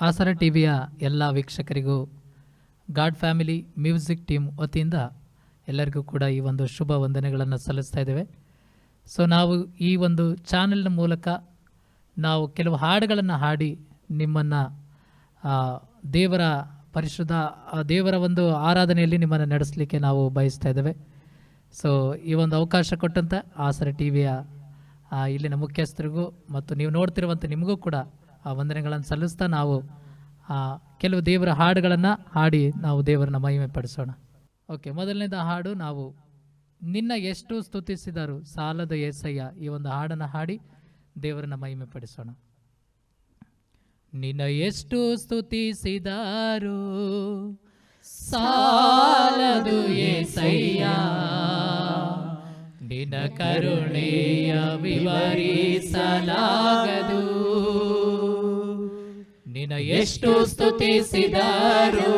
ಆಸರ ಟಿವಿಯ ಎಲ್ಲ ವೀಕ್ಷಕರಿಗೂ ಗಾಡ್ ಫ್ಯಾಮಿಲಿ ಮ್ಯೂಸಿಕ್ ಟೀಮ್ ವತಿಯಿಂದ ಎಲ್ಲರಿಗೂ ಕೂಡ ಈ ಒಂದು ಶುಭ ವಂದನೆಗಳನ್ನು ಸಲ್ಲಿಸ್ತಾ ಇದ್ದೇವೆ. ಸೊ ನಾವು ಈ ಒಂದು ಚಾನೆಲ್ನ ಮೂಲಕ ನಾವು ಕೆಲವು ಹಾಡುಗಳನ್ನು ಹಾಡಿ ನಿಮ್ಮನ್ನು ದೇವರ ಪರಿಶುದ್ಧ ದೇವರ ಒಂದು ಆರಾಧನೆಯಲ್ಲಿ ನಿಮ್ಮನ್ನು ನಡೆಸಲಿಕ್ಕೆ ನಾವು ಬಯಸ್ತಾ ಇದ್ದೇವೆ. ಸೊ ಈ ಒಂದು ಅವಕಾಶ ಕೊಟ್ಟಂಥ ಆಸರ ಟಿ ವಿಯ ಇಲ್ಲಿನ ಮುಖ್ಯಸ್ಥರಿಗೂ ಮತ್ತು ನೀವು ನೋಡ್ತಿರುವಂಥ ನಿಮಗೂ ಕೂಡ ಆ ವಂದನೆಗಳನ್ನು ಸಲ್ಲಿಸ್ತಾ ನಾವು ಆ, ಕೆಲವು ದೇವರ ಹಾಡುಗಳನ್ನು ಹಾಡಿ ನಾವು ದೇವರನ್ನ ಮಹಿಮೆ ಪಡಿಸೋಣ ಓಕೆ ಮೊದಲನೇದ ಹಾಡು ನಾವು ನಿನ್ನ ಎಷ್ಟು ಸ್ತುತಿಸಿದರು ಸಾಲದ ಏಸಯ್ಯ ಈ ಒಂದು ಹಾಡನ್ನು ಹಾಡಿ ದೇವರನ್ನ ಮಹಿಮೆ ಪಡಿಸೋಣ ನಿನ್ನ ಎಷ್ಟು ಸ್ತುತಿಸಿದರು ಸಾಲದು ಏಸಯ್ಯ ನಿನ್ನ ಕರುಣೆಯ ವಿವರಿಸಲಾಗದು. ನಿನ್ನ ಎಷ್ಟು ಸ್ತುತಿಸಿದರು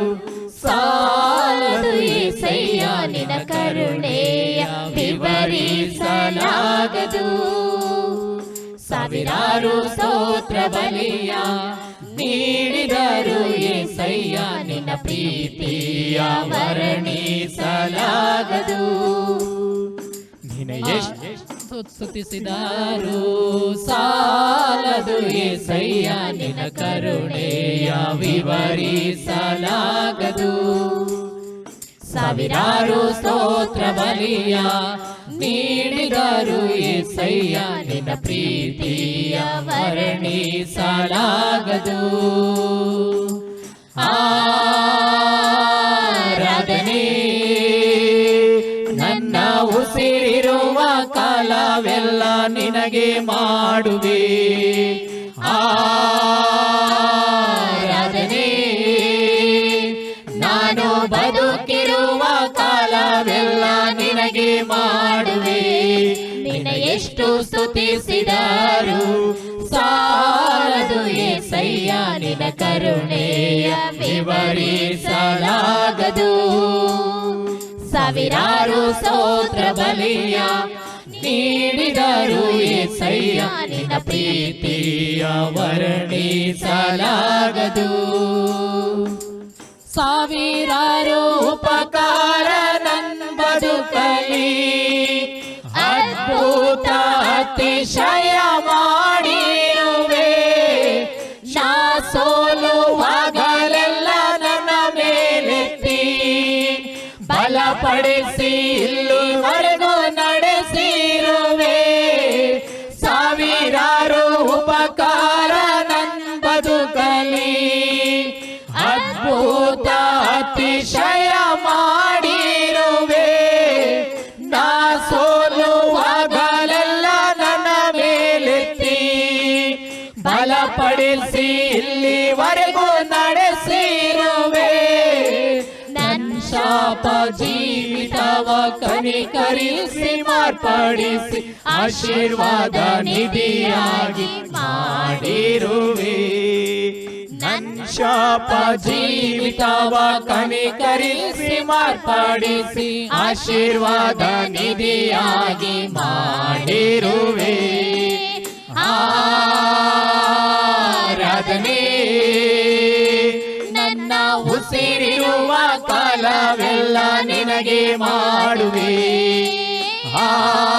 ಸಾಲದು ಏಸಯ್ಯ ನಿನ ಕರುಣೆಯ ವಿವರಿಸಲಾಗದು ಸಾವಿರಾರು ಸ್ತೋತ್ರ ಬಲಿಯ ನೀಡಿದರು ಏಸಯ್ಯ ನಿನ್ನ ಪ್ರೀತಿಯ ವರ್ಣಿಸಲಾಗದು ನಿನ್ನ ಎಷ್ಟು ಸ್ತುತಿಸಿದರು ಸಾಲದು ಏಸಯ್ಯ ನಿನ್ನ ಕರುಣೆಯ ವಿವರಿಸಲಾಗದು ಸಾವಿರಾರು ಸ್ತೋತ್ರ ಬಲಿಯ ನೀಡಿದರು ಏಸಯ್ಯ ನಿನ್ನ ಪ್ರೀತಿಯ ವರ್ಣಿಸಲಾಗದು ಆರಾಧನೆ ನಿನಗೆ ಮಾಡುವೆ. ಆರಾಧನೆ. ನಾನು ಬದುಕಿರುವ ಕಾಲವೆಲ್ಲ ನಿನಗೆ ಮಾಡುವೆ. ನಿನ್ನ ಎಷ್ಟು ಸ್ತುತಿಸಿದರು ಸಾಲದು ಏಸಯ್ಯ ನಿನ ಕರುಣೆಯ ವಿವರಿಸಲಾಗದು. ಸಾವಿರಾರು ಸೋತ್ರ ಬಲಿಯ ನೀಡಿದರು ಏಸಯ್ಯ ನಿನ್ನ ಪ್ರೀತಿಯ ವರ್ಣಿಸಲಾಗದು ಸಾವಿರಾರು ಉಪಕಾರ ನನ್ನ ಬದುಕಲಿ ಅದ್ಭುತ ಅತಿಶಯ ಮಾಡಿರುವೆ. ನಾ ಸೋಲುವಾಗಲೆಲ್ಲ ನನ್ನ ಮೇಲೆತ್ತಿ. ಬಲಪಡಿಸಿ ಇಲ್ಲಿವರೆಗೂ ಕನಿಕರಿಸಿ ಮಾರ್ಪಡಿಸಿ, ಆಶೀರ್ವಾದ ನಿಧಿಯಾಗಿ ಮಾಡಿರುವೆ. ನನ್ನ ಶಾಪ ಜೀವಿತವ ಕನಿಕರಿಸಿ ಮಾರ್ಪಡಿಸಿ, ಆಶೀರ್ವಾದ ನಿಧಿಯಾಗಿ ಮಾಡಿರುವೆ. ಆರಾಧನೆ, ನನ್ನ ಕಾಲವೆಲ್ಲ ನಿನಗೆ ಮಾಡುವೆ. ಆರಾಧನೆ,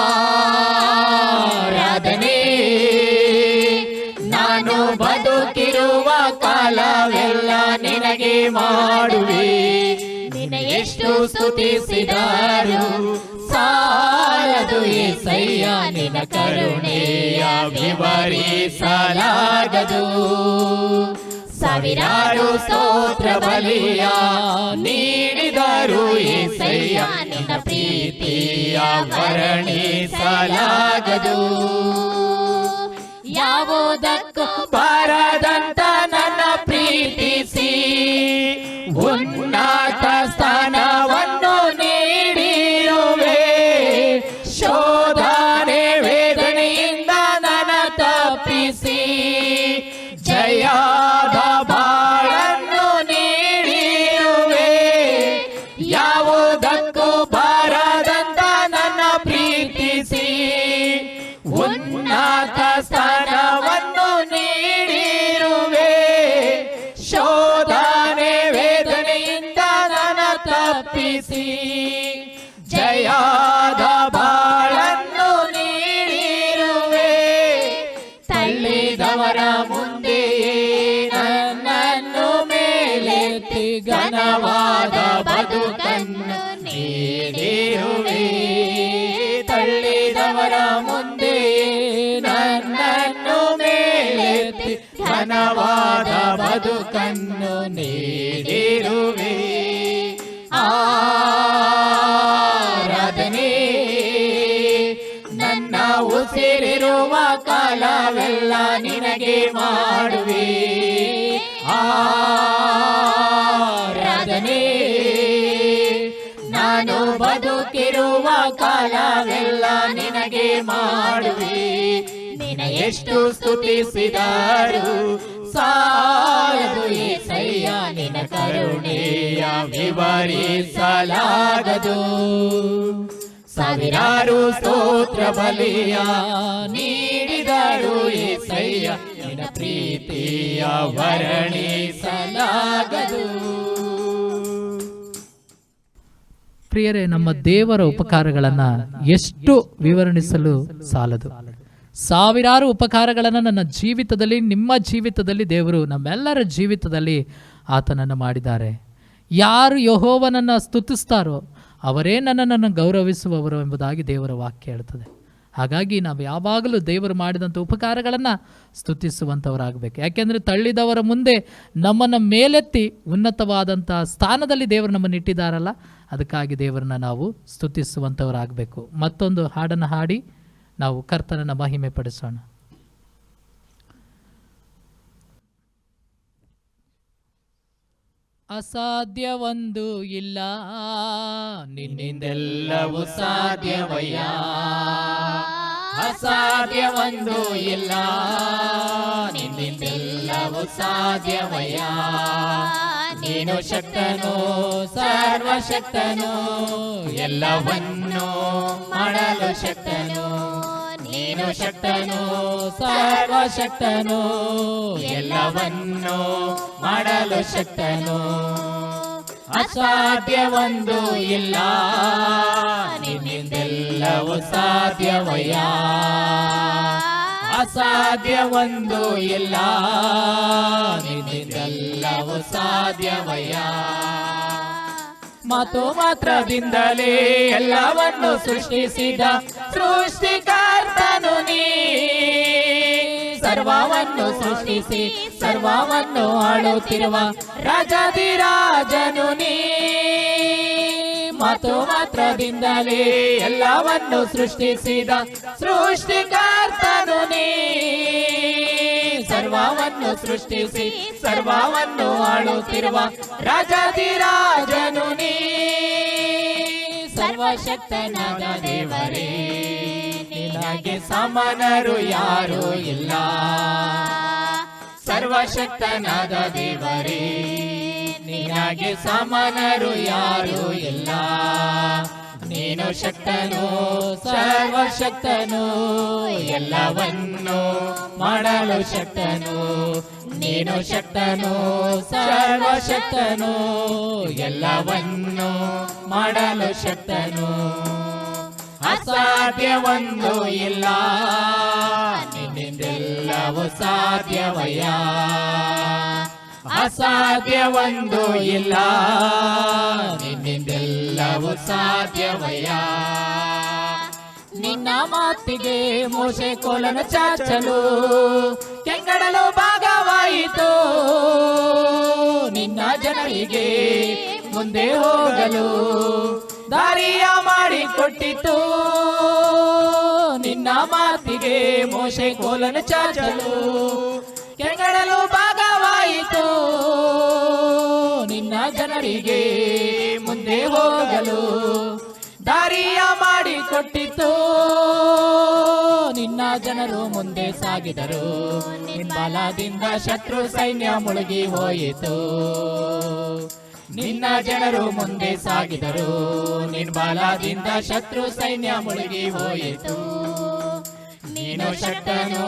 ನಾನು ಬದುಕಿರುವ ಕಾಲವೆಲ್ಲ ನಿನಗೆ ಮಾಡುವೆ. ಎಷ್ಟು ಸ್ತುತಿಸಿದರು ಸಾಲದು ಏಸಯ್ಯ ನಿನ ಕರುಣೆಯ ವಿವರಿಸಲಾಗದು. ಸಾವಿರಾರು ಸ್ತೋತ್ರ ಬಲಿಯ ನೀಡಿದರು ಏಸಯ್ಯ. ನಿನ್ನ ಪ್ರೀತಿಯ ವರ್ಣಿಸಲಾಗದು. ಯಾವುದಕ್ಕೂ ಬಾರದಂತ ತಪ್ಪಿಸಿ ಜಯಾದ ಬಾಳನ್ನು ನೀಡಿರುವೆ ತಳ್ಳಿದವರ ಮುಂದೆಯೇ ನನ್ನನ್ನು ಮೇಲೆತ್ತಿ ಘನವಾದ ಬದುಕನ್ನು ನೀಡಿರುವೆ ತಳ್ಳಿದವರ ಮುಂದೆಯೇ ನನ್ನನ್ನು ಮೇಲೆತ್ತಿ ಘನವಾದ ಬದುಕನ್ನು ನೀಡಿರುವೆ ಆರಾಧನೆ. ನನ್ನ ಉಸಿರಿರುವ ಕಾಲವೆಲ್ಲ ನಿನಗೆ ಮಾಡುವೆ. ಆರಾಧನೆ. ನಾನು ಬದುಕಿರುವ ಕಾಲವೆಲ್ಲ ನಿನಗೆ ಮಾಡುವೆ. ನಿನ ಎಷ್ಟು ಸ್ತುತಿಸಿದರು. ಸಾಲದು ಏಸಯ್ಯ ನಿನ ಕರುಣೆಯ ವಿವರಿಸಲಾಗದು. ಸಾವಿರಾರು ಸ್ತೋತ್ರ ಬಲಿಯ ನೀಡಿದರು ಏಸಯ್ಯ ನಿನ ಪ್ರೀತಿಯ ವರ್ಣಿಸಲಾಗದು. ಪ್ರಿಯರೇ, ನಮ್ಮ ದೇವರ ಉಪಕಾರಗಳನ್ನು ಎಷ್ಟು ವಿವರಣಿಸಲು ಸಾಲದು? ಸಾವಿರಾರು ಉಪಕಾರಗಳನ್ನು ನನ್ನ ಜೀವಿತದಲ್ಲಿ, ನಿಮ್ಮ ಜೀವಿತದಲ್ಲಿ ದೇವರು, ನಮ್ಮೆಲ್ಲರ ಜೀವಿತದಲ್ಲಿ ಆತನನ್ನು ಮಾಡಿದ್ದಾರೆ. ಯಾರು ಯಹೋವನನ್ನು ಸ್ತುತಿಸ್ತಾರೋ, ಅವರೇ ನನ್ನನ್ನು ಗೌರವಿಸುವವರು ಎಂಬುದಾಗಿ ದೇವರ ವಾಕ್ಯ ಹೇಳ್ತದೆ ಹಾಗಾಗಿ ನಾವು ಯಾವಾಗಲೂ ದೇವರು ಮಾಡಿದಂಥ ಉಪಕಾರಗಳನ್ನು ಸ್ತುತಿಸುವಂಥವರಾಗಬೇಕು. ಯಾಕೆಂದರೆ ತಳ್ಳಿದವರ ಮುಂದೆ ನಮ್ಮನ್ನು ಮೇಲೆತ್ತಿ ಉನ್ನತವಾದಂಥ ಸ್ಥಾನದಲ್ಲಿ ದೇವರು ನಮ್ಮನ್ನು ಇಟ್ಟಿದ್ದಾರಲ್ಲ, ಅದಕ್ಕಾಗಿ ದೇವರನ್ನ ನಾವು ಸ್ತುತಿಸುವಂಥವರಾಗಬೇಕು. ಮತ್ತೊಂದು ಹಾಡನ್ನು ಹಾಡಿ. ನಾವು ಕರ್ತನನ್ನು ಮಹಿಮೆ ಪಡಿಸೋಣ ಅಸಾಧ್ಯವೊಂದು ಇಲ್ಲ, ನಿನ್ನಿಂದೆಲ್ಲವೂ ಸಾಧ್ಯವಯ್ಯ. ಅಸಾಧ್ಯವೊಂದು ಇಲ್ಲ, ನಿನ್ನಿಂದೆಲ್ಲವೂ ಸಾಧ್ಯವಯ್ಯ. ನೀನು ಶಕ್ತನು, ಸರ್ವಶಕ್ತನು, ಎಲ್ಲವನ್ನೂ ಮಾಡಲು ಶಕ್ತನು. ನೀನು ಶಕ್ತನು ಸರ್ವಶಕ್ತನು ಎಲ್ಲವನ್ನೂ ಮಾಡಲು ಶಕ್ತನು. ಅಸಾಧ್ಯವೊಂದು ಇಲ್ಲ ನಿನ್ನಿಂದೆಲ್ಲವೂ ಸಾಧ್ಯವಯ್ಯ. ಅಸಾಧ್ಯವೊಂದು ಇಲ್ಲ ನಿನ್ನಿಂದೆಲ್ಲವೂ ಸಾಧ್ಯವಯ್ಯ. ಮಾತು ಮಾತ್ರದಿಂದಲೇ ಎಲ್ಲವನ್ನು ಸೃಷ್ಟಿಸಿದ ಸೃಷ್ಟಿಕರ್ತನು ನೀ. ಸರ್ವವನ್ನು ಸೃಷ್ಟಿಸಿ, ಸರ್ವವನ್ನು ಆಳುತ್ತಿರುವ ರಾಜಾದಿರಾಜನು ನೀ. ಮಾತು ಮಾತ್ರದಿಂದಲೇ ಎಲ್ಲವನ್ನು ಸೃಷ್ಟಿಸಿದ ಸೃಷ್ಟಿಕರ್ತನು ನೀ. ಸರ್ವವನ್ನು ಸೃಷ್ಟಿಸಿ, ಸರ್ವವನ್ನು ಆಳುತ್ತಿರುವ ರಾಜಾದಿರಾಜನು ನೀ. ಸರ್ವಶಕ್ತನಾದ ದೇವರೇ, ನಿನಗೆ ಸಮಾನರು ಯಾರು ಇಲ್ಲ. ಸರ್ವಶಕ್ತನಾದ ದೇವರೇ, ನಿನಗೆ ಸಮಾನರು ಯಾರು ಇಲ್ಲ. ನೀನು ಶಕ್ತನು, ಸರ್ವಶಕ್ತನು, ಎಲ್ಲವನ್ನು ಮಾಡಲು ಶಕ್ತನು. ನೀನು ಶಕ್ತನು, ಸರ್ವಶಕ್ತನು, ಎಲ್ಲವನ್ನು ಮಾಡಲು ಶಕ್ತನು. ಅಸಾಧ್ಯವೊಂದು ಇಲ್ಲ, ನಿನ್ನಿಂದೆಲ್ಲವೂ ಸಾಧ್ಯವಯ್ಯ. ಅಸಾಧ್ಯವೊಂದು ಇಲ್ಲ. ನಿನ್ನಿಂದೆಲ್ಲವೂ ಸಾಧ್ಯವಯ್ಯ. ನಿನ್ನ ಮಾತಿಗೆ ಮೋಸೆ ಕೋಲನ ಚಾಚಲು. ಕೆಂಗಡಲು ಭಾಗವಾಯಿತು. ನಿನ್ನ ಜನರಿಗೆ ಮುಂದೆ ಹೋಗಲು ದಾರಿಯ ಮಾಡಿಕೊಟ್ಟಿತು. ನಿನ್ನ ಮಾತಿಗೆ ಮೋಸೆ ಕೋಲನ ಚಾಚಲು. ಕೆಂಗಡಲು ಜನರಿಗೆ ಮುಂದೆ ಹೋಗಲು ದಾರಿಯ ಮಾಡಿಕೊಟ್ಟಿತು ನಿನ್ನ ಜನರು ಮುಂದೆ ಸಾಗಿದರು. ನಿನ್ನ ಶತ್ರು ಸೈನ್ಯ ಮುಳುಗಿ ಹೋಯಿತು. ನಿನ್ನ ಜನರು ಮುಂದೆ ಸಾಗಿದರು. ನಿನ್ನ ಶತ್ರು ಸೈನ್ಯ ಮುಳುಗಿ ಹೋಯಿತು. ನೀನು ಶಕ್ತನು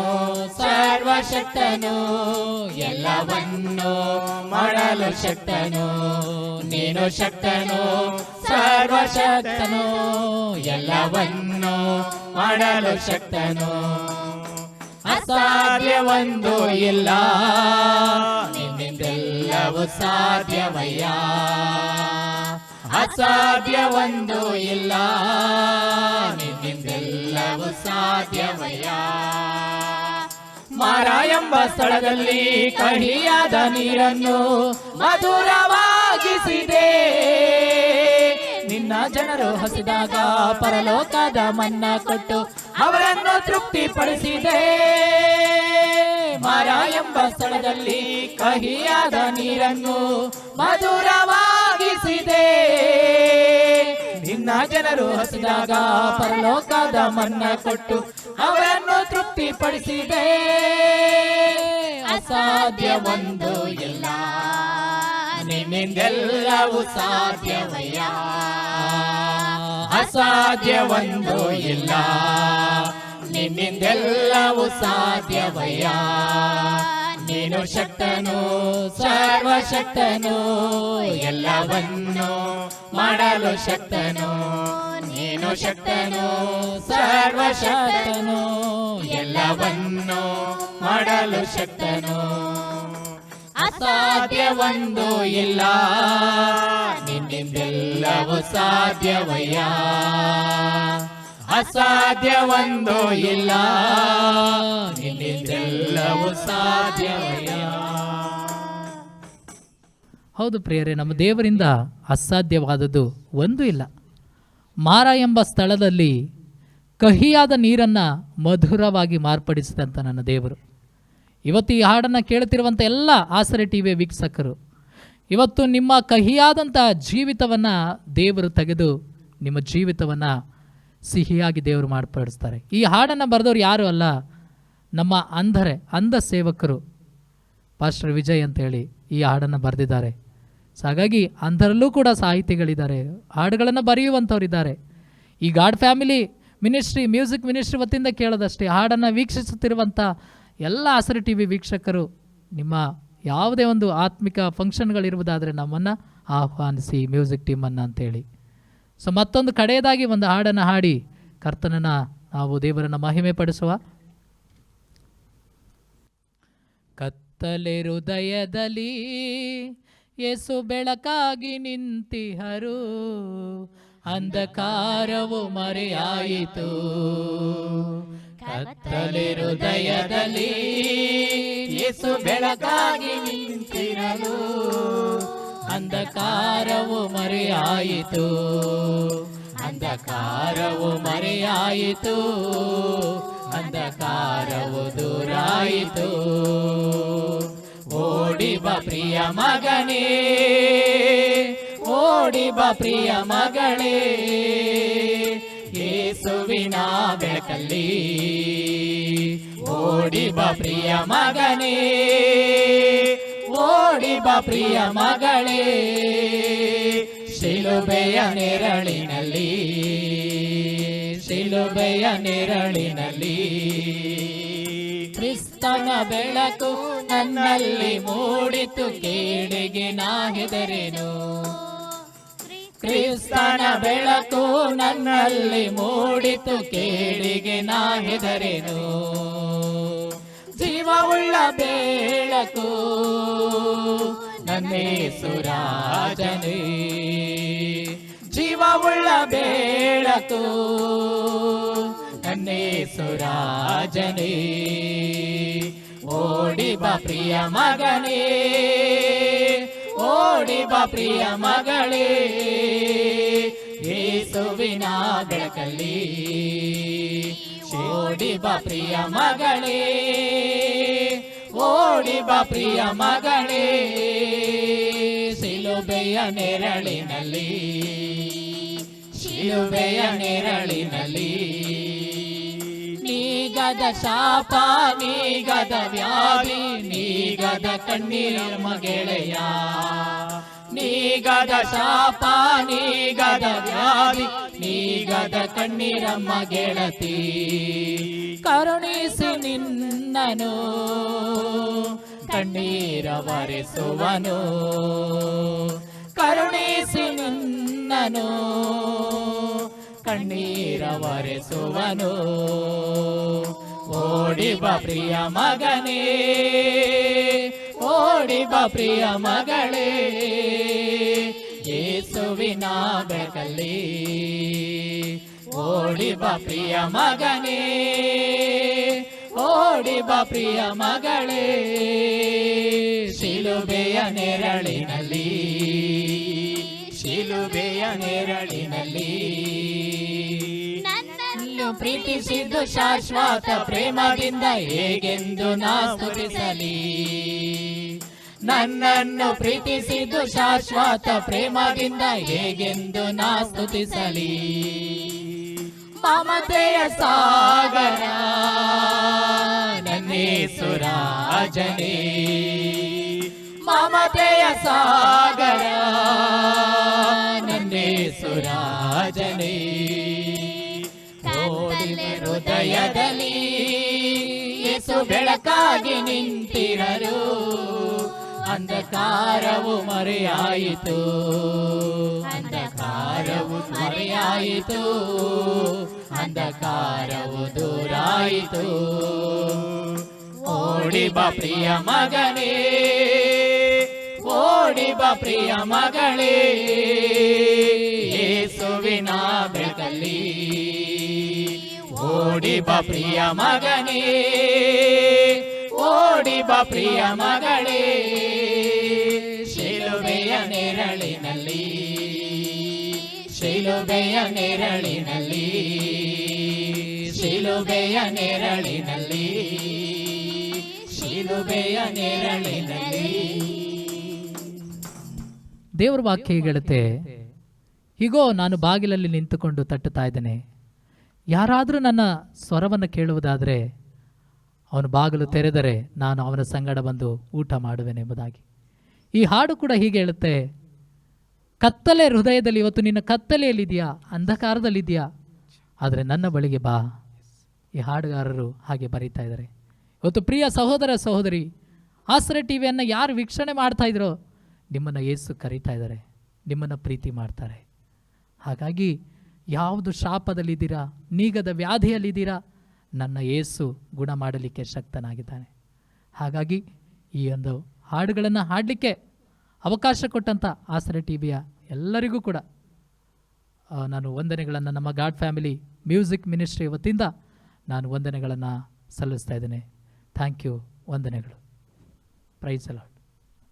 ಸರ್ವಶಕ್ತನು, ಎಲ್ಲವನ್ನು ಮಾಡಲು ಶಕ್ತನು. ನೀನು ಶಕ್ತನು, ಸರ್ವಶಕ್ತನು, ಎಲ್ಲವನ್ನು ಮಾಡಲು ಶಕ್ತನು. ಅಸಾಧ್ಯವೊಂದು ಇಲ್ಲ, ನಿನ್ನಿಂದೆಲ್ಲವೂ ಸಾಧ್ಯವಯ್ಯ. ಅಸಾಧ್ಯವೊಂದು ಇಲ್ಲ ನಿನ್ನಿಂದೆಲ್ಲವೂ ಸಾಧ್ಯವಯ್ಯ. ಮರ ಎಂಬ ಸ್ಥಳದಲ್ಲಿ ಕಹಿಯಾದ ನೀರನ್ನು ಮಧುರವಾಗಿಸಿದೆ. ನಿನ್ನ ಜನರು ಹಸಿದಾಗ ಪರಲೋಕದ ಮನ್ನ ಕೊಟ್ಟು ಅವರನ್ನು ತೃಪ್ತಿಪಡಿಸಿದೆ. ಮರ ಎಂಬ ಸ್ಥಳದಲ್ಲಿ ಕಹಿಯಾದ ನೀರನ್ನು ಮಧುರವಾಗಿಸಿದೆ. ನಿನ್ನ ಜನರು ಹಸಿದಾಗ ಪರಲೋಕದ ಮನ್ನ ಕೊಟ್ಟು ಅವರನ್ನು ತೃಪ್ತಿಪಡಿಸಿದೆ. ಅಸಾಧ್ಯವೊಂದು ಇಲ್ಲ. ನಿನ್ನಿಂದೆಲ್ಲವೂ ಸಾಧ್ಯವಯ್ಯ. ಅಸಾಧ್ಯವೊಂದು ಇಲ್ಲ. ನಿನ್ನಿಂದೆಲ್ಲವೂ ಸಾಧ್ಯವಯ್ಯ. ನೀನು ಶಕ್ತನು ಸರ್ವಶಕ್ತನು ಎಲ್ಲವನ್ನು ಮಾಡಲು ಶಕ್ತನು. ನೀನು ಶಕ್ತನು, ಸರ್ವಶಕ್ತನು, ಎಲ್ಲವನ್ನು ಮಾಡಲು ಶಕ್ತನು. ಅಸಾಧ್ಯವೊಂದು ಇಲ್ಲ, ನಿನ್ನಿಂದೆಲ್ಲವೂ ಸಾಧ್ಯವಯ್ಯ. ಅಸಾಧ್ಯವೊಂದು ಇಲ್ಲ, ನಿನ್ನಿಂದೆಲ್ಲವೂ ಸಾಧ್ಯವಯ್ಯ. ಹೌದು ಪ್ರಿಯರೇ, ನಮ್ಮ ದೇವರಿಂದ ಅಸಾಧ್ಯವಾದದ್ದು ಒಂದು ಇಲ್ಲ. ಮಾರ ಎಂಬ ಸ್ಥಳದಲ್ಲಿ ಕಹಿಯಾದ ನೀರನ್ನು ಮಧುರವಾಗಿ ಮಾರ್ಪಡಿಸಿದಂಥ ನನ್ನ ದೇವರು. ಇವತ್ತು ಈ ಹಾಡನ್ನು ಕೇಳುತ್ತಿರುವಂಥ ಎಲ್ಲ ಆಸರೆ ಟಿ ವಿ ವೀಕ್ಷಕರು, ಇವತ್ತು ನಿಮ್ಮ ಕಹಿಯಾದಂಥ ಜೀವಿತವನ್ನು ದೇವರು ತೆಗೆದು ನಿಮ್ಮ ಜೀವಿತವನ್ನು ಸಿಹಿಯಾಗಿ ದೇವರು ಮಾರ್ಪಡಿಸ್ತಾರೆ. ಈ ಹಾಡನ್ನು ಬರೆದವ್ರು ಯಾರು ಅಲ್ಲ, ನಮ್ಮ ಅಂಧರೆ, ಅಂಧ ಸೇವಕರು ಪಾಸ್ಟರ್ ವಿಜಯ್ ಅಂತೇಳಿ ಈ ಹಾಡನ್ನು ಬರೆದಿದ್ದಾರೆ. ಸೊ ಹಾಗಾಗಿ ಅಂಥರಲ್ಲೂ ಕೂಡ ಸಾಹಿತಿಗಳಿದ್ದಾರೆ. ಹಾಡುಗಳನ್ನು ಬರೆಯುವಂಥವ್ರಿದ್ದಾರೆ. ಈ God family ministry, music ministry ವತಿಯಿಂದ ಕೇಳೋದಷ್ಟೇ, ಹಾಡನ್ನು ವೀಕ್ಷಿಸುತ್ತಿರುವಂಥ ಎಲ್ಲ ಹಸಿರು ಟಿ ವಿ ವೀಕ್ಷಕರು ನಿಮ್ಮ ಯಾವುದೇ ಒಂದು ಆತ್ಮಿಕ ಫಂಕ್ಷನ್ಗಳಿರುವುದಾದರೆ ನಮ್ಮನ್ನು ಆಹ್ವಾನಿಸಿ, ಮ್ಯೂಸಿಕ್ ಟೀಮನ್ನು ಅಂತೇಳಿ ಸೊ ಮತ್ತೊಂದು ಕಡೆಯದಾಗಿ ಒಂದು ಹಾಡನ್ನು ಹಾಡಿ, ಕರ್ತನನ್ನು ನಾವು ದೇವರನ್ನು ಮಹಿಮೆ ಪಡಿಸುವ. ಕತ್ತಲೆ ಹೃದಯದಲ್ಲಿ ಯೇಸು ಬೆಳಕಾಗಿ ನಿಂತಿಹರು. ಅಂಧಕಾರವು ಮರೆಯಾಯಿತು. ಕತ್ತಲೆ ಹೃದಯದಲ್ಲಿ ಯೇಸು ಬೆಳಕಾಗಿ ನಿಂತಿರಲು. ಅಂಧಕಾರವು ಮರೆಯಾಯಿತು. ಅಂಧಕಾರವು ಮರೆಯಾಯಿತು. ಅಂಧಕಾರವು ದೂರಾಯಿತು. ಓಡಿ ಬಾ ಪ್ರಿಯ ಮಗನೇ ಓಡಿ ಬಾ ಪ್ರಿಯ ಮಗಳೇ ಯೇಸುವಿನ ಬೆಳಕಲ್ಲಿ ಓಡಿ ಬಾ ಪ್ರಿಯ ಮಗನೇ ಓಡಿ ಬಾ ಪ್ರಿಯ ಮಗಳೇ, ಶಿಲುಬೆಯ ನೆರಳಿನಲ್ಲಿ ಶಿಲುಬೆಯ ನೆರಳಿನಲ್ಲಿ ಕ್ರಿಸ್ತನ ಬೆಳಕು ನನ್ನಲ್ಲಿ ಮೂಡಿತು. ಕೇಳಿಗೆ ನಾ ಕ್ರಿಸ್ತನ ಬೆಳಕು ನನ್ನಲ್ಲಿ ಮೂಡಿತು. ಕೇಳಿಗೆ ನಾ ಜೀವವುಳ್ಳ ಬೆಳಕು ನನ್ನೇ ಸುರಾಜನೇ. ಜೀವವುಳ್ಳ ಬೆಳಕು ಓಡಿ ಬಾ ಪ್ರಿಯ ಮಗನೇ. ಓಡಿ ಬಾ ಪ್ರಿಯ ಮಗಳೇ. ಯೇಸುವಿನ ಬೆಳಕಲ್ಲಿ ಓಡಿ ಬಾ ಪ್ರಿಯ ಮಗಳೇ. ಓಡಿ ಬಾ ಪ್ರಿಯ ಮಗಳೇ. ಶಿಲುಬೆಯ ನೆರಳಿನಲ್ಲಿ ಶಿಲುಬೆಯ ನೆರಳಿನಲ್ಲಿ ನೀಗದ ಶಾಪ, ನೀಗದ ವ್ಯಾಧಿ, ನೀಗದ ಕಣ್ಣೀರ ಮಗೆಳೆಯ. ನೀಗದ ಶಾಪ, ನೀಗದ ವ್ಯಾಧಿ, ನೀಗದ ಕಣ್ಣೀರ ಗೆಳತಿ ಕರುಣಿಸಿ ನಿನ್ನನು, ಕಣ್ಣೀರ ಬರೆಸುವನು ಕರುಣಿಸಿ ನಿನ್ನನು ಕಣ್ಣೀರ ಓಡಿಬ ಪ್ರಿಯ ಮಗನೇ ಓಡಿ ಬಾ ಪ್ರಿಯ ಮಗಳೇ ಯೇಸುವಿನ ಬೆಳಕಲ್ಲಿ ಓಡಿ ಬಾ ಪ್ರಿಯ ಮಗನೇ ಓಡಿ ಬಾ ಪ್ರಿಯ ಮಗಳೇ, ಶಿಲುಬೆಯ ನೆರಳಿನಲ್ಲಿ ಶಿಲುಬೆಯ ನೆರಳಿನಲ್ಲಿ. ನನ್ನನ್ನು ಪ್ರೀತಿಸಿದ್ದು ಶಾಶ್ವತ ಪ್ರೇಮದಿಂದ ಹೇಗೆಂದು ನಾ ಸ್ತುತಿಸಲಿ. ನನ್ನನ್ನು ಪ್ರೀತಿಸಿದ್ದು ಶಾಶ್ವತ ಪ್ರೇಮದಿಂದ ಹೇಗೆಂದು ನಾ ಸ್ತುತಿಸಲಿ. ಮಮತೆಯ ಸಾಗರ ನನ್ನೇಸುರಾಜನೇ ಮಮತೆಯ ಸಾಗರ ನನ್ನೇಸುರಾಜನೇ ಓಡಿವೆ ಹೃದಯದಲ್ಲಿ ಯೇಸು ಬೆಳಕಾಗಿ ನಿಂತಿರರು ಅಂಧಕಾರವು ಮರೆಯಾಯಿತು. ಅಂಧಕಾರವು ಮರೆಯಾಯಿತು. ಅಂಧಕಾರವು ದೂರಾಯಿತು. ಓಡಿ ಬಾ ಪ್ರಿಯ ಮಗನೇ. ಓಡಿ ಬಾ ಪ್ರಿಯ ಮಗಳೇ ಯೇಸುವಿನ ಬೆಳಕಲ್ಲಿ ಓಡಿ ಬಾ ಪ್ರಿಯ ಮಗನೇ ಓಡಿ ಬಾ ಪ್ರಿಯ ಮಗಳೇ, ಶಿಲುಬೆಯ ನೆರಳಿನಲ್ಲಿ ಶಿಲುಬೆಯ ನೆರಳಿನಲ್ಲಿ ಶಿಲುಬೆಯ ನೆರಳಿನಲ್ಲಿ ಶಿಲುಬೆಯ ನೆರಳಿನಲ್ಲಿ. ದೇವರ ವಾಕ್ಯ ಹೇಳುತ್ತೆ, ಹೀಗೋ, ನಾನು ಬಾಗಿಲಲ್ಲಿ ನಿಂತುಕೊಂಡು ತಟ್ಟುತ್ತಾ ಇದ್ದೇನೆ. ಯಾರಾದರೂ ನನ್ನ ಸ್ವರವನ್ನು ಕೇಳುವುದಾದರೆ ಅವನು ಬಾಗಿಲು ತೆರೆದರೆ ನಾನು ಅವನ ಸಂಗಡ ಬಂದು ಊಟ ಮಾಡುವೆನೆಂಬುದಾಗಿ ಈ ಹಾಡು ಕೂಡ ಹೀಗೆ ಹೇಳುತ್ತೆ, ಕತ್ತಲೆ ಹೃದಯದಲ್ಲಿ ಇವತ್ತು ನಿನ್ನ ಕತ್ತಲೆಯಲ್ಲಿದೆಯಾ? ಅಂಧಕಾರದಲ್ಲಿದೆಯಾ? ಆದರೆ ನನ್ನ ಬಳಿಗೆ ಬಾ. ಈ ಹಾಡುಗಾರರು ಹಾಗೆ ಬರೀತಾ ಇದ್ದಾರೆ. ಇವತ್ತು ಪ್ರಿಯ ಸಹೋದರ ಸಹೋದರಿ, ಆಸರೆ ಟಿ ವಿಯನ್ನು ಯಾರು ವೀಕ್ಷಣೆ ಮಾಡ್ತಾ ನಿಮ್ಮನ್ನು ಏಸು ಕರೀತಾ ಇದ್ದಾರೆ. ನಿಮ್ಮನ್ನು ಪ್ರೀತಿ ಮಾಡ್ತಾರೆ. ಹಾಗಾಗಿ ಯಾವುದು ಶಾಪದಲ್ಲಿದ್ದೀರಾ, ನೀಗದ ವ್ಯಾಧಿಯಲ್ಲಿದ್ದೀರಾ, ನನ್ನ ಏಸು ಗುಣ ಮಾಡಲಿಕ್ಕೆ ಶಕ್ತನಾಗಿದ್ದಾನೆ. ಹಾಗಾಗಿ ಈ ಒಂದು ಹಾಡುಗಳನ್ನು ಹಾಡಲಿಕ್ಕೆ ಅವಕಾಶ ಕೊಟ್ಟಂಥ ಆಸರೆ ಟಿ ವಿಯ ಎಲ್ಲರಿಗೂ ಕೂಡ ನಾನು ವಂದನೆಗಳನ್ನು ನಮ್ಮ ಗಾಡ್ ಫ್ಯಾಮಿಲಿ ಮ್ಯೂಸಿಕ್ ಮಿನಿಸ್ಟ್ರಿ ವತಿಯಿಂದ ನಾನು ವಂದನೆಗಳನ್ನು ಸಲ್ಲಿಸ್ತಾ ಇದ್ದೇನೆ. ಥ್ಯಾಂಕ್ ಯು, ವಂದನೆಗಳು. Praise allot